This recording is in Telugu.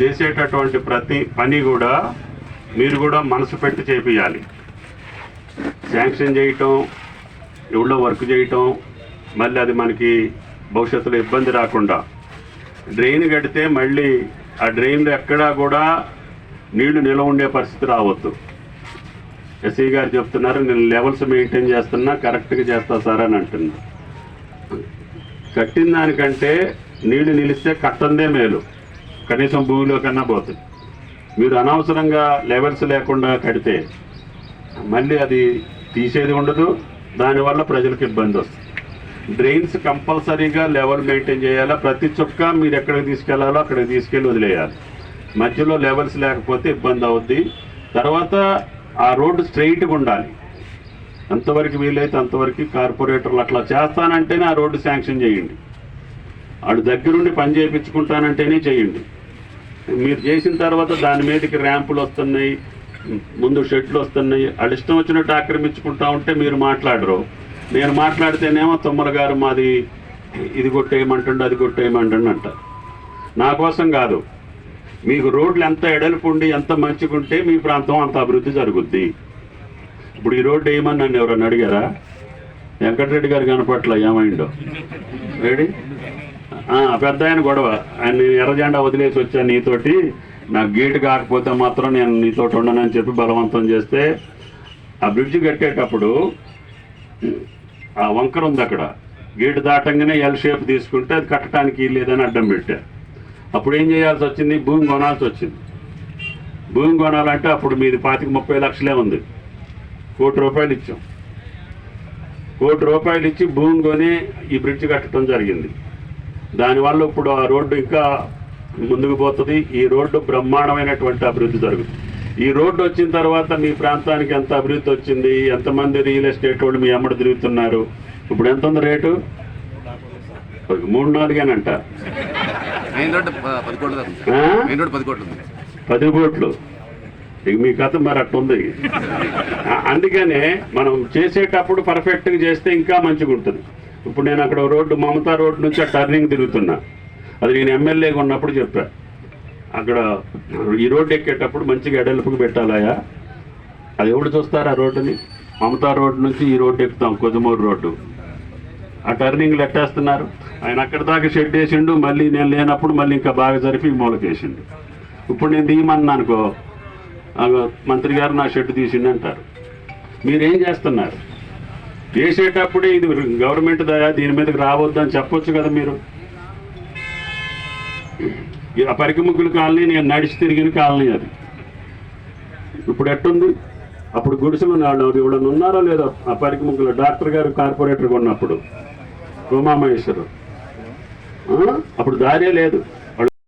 చేసేటటువంటి ప్రతి పని కూడా మీరు కూడా మనసు పెట్టి చేపియాలి. శాంక్షన్ చేయటం ఎవడో వర్క్ చేయటం మళ్ళీ అది మనకి భవిష్యత్తులో ఇబ్బంది రాకుండా. డ్రైన్ కడితే మళ్ళీ ఆ డ్రైన్లో ఎక్కడా కూడా నీళ్ళు నిల్వ ఉండే పరిస్థితి రావద్దు. ఎస్ఈ గారు చెప్తున్నారు నేను లెవెల్స్ మెయింటైన్ చేస్తున్నా కరెక్ట్గా చేస్తా సార్ అని అంటున్నా కట్టిన దానికంటే నీళ్ళు నిలిస్తే కట్టందే మేలు. కనీసం భూమిలో కన్నా పోతుంది. మీరు అనవసరంగా లెవెల్స్ లేకుండా కడితే మళ్ళీ అది తీసేది ఉండదు దానివల్ల ప్రజలకు ఇబ్బంది వస్తుంది. డ్రైన్స్ కంపల్సరీగా లెవెల్ మెయింటైన్ చేయాలా? ప్రతి చుక్క మీరు ఎక్కడికి తీసుకెళ్ళాలో అక్కడికి తీసుకెళ్ళి వదిలేయాలి. మధ్యలో లెవెల్స్ లేకపోతే ఇబ్బంది అవుద్ది. తర్వాత ఆ రోడ్డు స్ట్రైట్గా ఉండాలి. అంతవరకు వీలైతే అంతవరకు కార్పొరేటర్లు అట్లా చేస్తానంటేనే ఆ రోడ్డు శాంక్షన్ చేయండి. వాడు దగ్గరుండి పని చేయించుకుంటానంటేనే చేయండి. మీరు చేసిన తర్వాత దాని మీదకి ర్యాంపులు వస్తున్నాయి ముందు షెడ్లు వస్తున్నాయి. వాళ్ళు ఇష్టం వచ్చినట్టు ఆక్రమించుకుంటా ఉంటే మీరు మాట్లాడరు. నేను మాట్లాడితేనేమో తొమ్మర గారు మాది ఇది కొట్టేయమంటుండే అది కొట్టేయమంటుండే అంట. నా కోసం కాదు. మీకు రోడ్లు ఎంత ఎడల్పు ఉండి ఎంత మంచిగుంటే మీ ప్రాంతం అంత అభివృద్ధి జరుగుద్ది. ఇప్పుడు ఈ రోడ్డు వేయమని నన్ను ఎవరన్నా అడిగారా? వెంకటరెడ్డి గారు కనపట్ల ఏమైందో? రెడీ? పెద్ద ఆయన గొడవ. ఆయన నేను ఎర్రజెండా వదిలేసి వచ్చాను నీతోటి. నాకు గేటు కాకపోతే మాత్రం నేను నీతోటి ఉండనని చెప్పి బలవంతం చేస్తే ఆ బ్రిడ్జ్ కట్టేటప్పుడు ఆ వంకర ఉంది అక్కడ. గేటు దాటంగానే ఎల్ షేప్ తీసుకుంటే అది కట్టడానికి లేదని అడ్డం పెట్టా. అప్పుడు ఏం చేయాల్సి వచ్చింది? భూమి కొనాల్సి వచ్చింది. భూమి కొనాలంటే అప్పుడు మీది పాతిక ముప్పై లక్షలే ఉంది. కోటి రూపాయలు ఇచ్చాం. కోటి రూపాయలు ఇచ్చి భూమి కొని ఈ బ్రిడ్జ్ కట్టడం జరిగింది. దానివల్ల ఇప్పుడు ఆ రోడ్డు ఇంకా ముందుకు పోతుంది. ఈ రోడ్డు బ్రహ్మాండమైనటువంటి అభివృద్ధి జరుగుతుంది. ఈ రోడ్డు వచ్చిన తర్వాత మీ ప్రాంతానికి ఎంత అభివృద్ధి వచ్చింది? ఎంతమంది రియల్ ఎస్టేట్ వాళ్ళు మీ అమ్మడు తిరుగుతున్నారు? ఇప్పుడు ఎంత ఉంది రేటు? మూడు నాలుగేనంట. పది కోట్లు ఇక మీ కథ మరి అట్టుంది అందుకనే మనం చేసేటప్పుడు పర్ఫెక్ట్గా చేస్తే ఇంకా మంచిగా ఉంటుంది ఇప్పుడు నేను అక్కడ రోడ్డు మమతా రోడ్డు నుంచి ఆ టర్నింగ్ తిరుగుతున్నా. అది నేను ఎమ్మెల్యేగా ఉన్నప్పుడు చెప్పా. అక్కడ ఈ రోడ్డు ఎక్కేటప్పుడు మంచిగా ఎడల్పుకు పెట్టాలయా అది ఎవడు చూస్తారు ఆ రోడ్డుని? మమతా రోడ్డు నుంచి ఈ రోడ్డు ఎక్కుతాం కొద్దిమూరు రోడ్డు. ఆ టర్నింగ్లు ఎట్టేస్తున్నారు? ఆయన అక్కడ దాకా షెడ్ వేసిండు మళ్ళీ నేను లేనప్పుడు మళ్ళీ ఇంకా బాగా జరిపి మూలకేసిండు. ఇప్పుడు నేను తీయమన్నా అనుకో మంత్రి గారు నా షెడ్ తీసిండు అంటారు. మీరేం చేస్తున్నారు? చేసేటప్పుడే ఇది గవర్నమెంట్ దయా దీని మీదకి రావద్దని చెప్పొచ్చు కదా మీరు. ఈ ఆ కాలనీ నేను నడిచి తిరిగిన కాలనీ అది. ఇప్పుడు ఎట్టుంది? అప్పుడు గుడిసెలు వాళ్ళు ఎవడన్నా ఉన్నారో లేదో? ఆ పరికముగ్గులు డాక్టర్ గారు కార్పొరేటర్గా ఉన్నప్పుడు ఉమామహేశ్వరు. అప్పుడు దారే లేదు.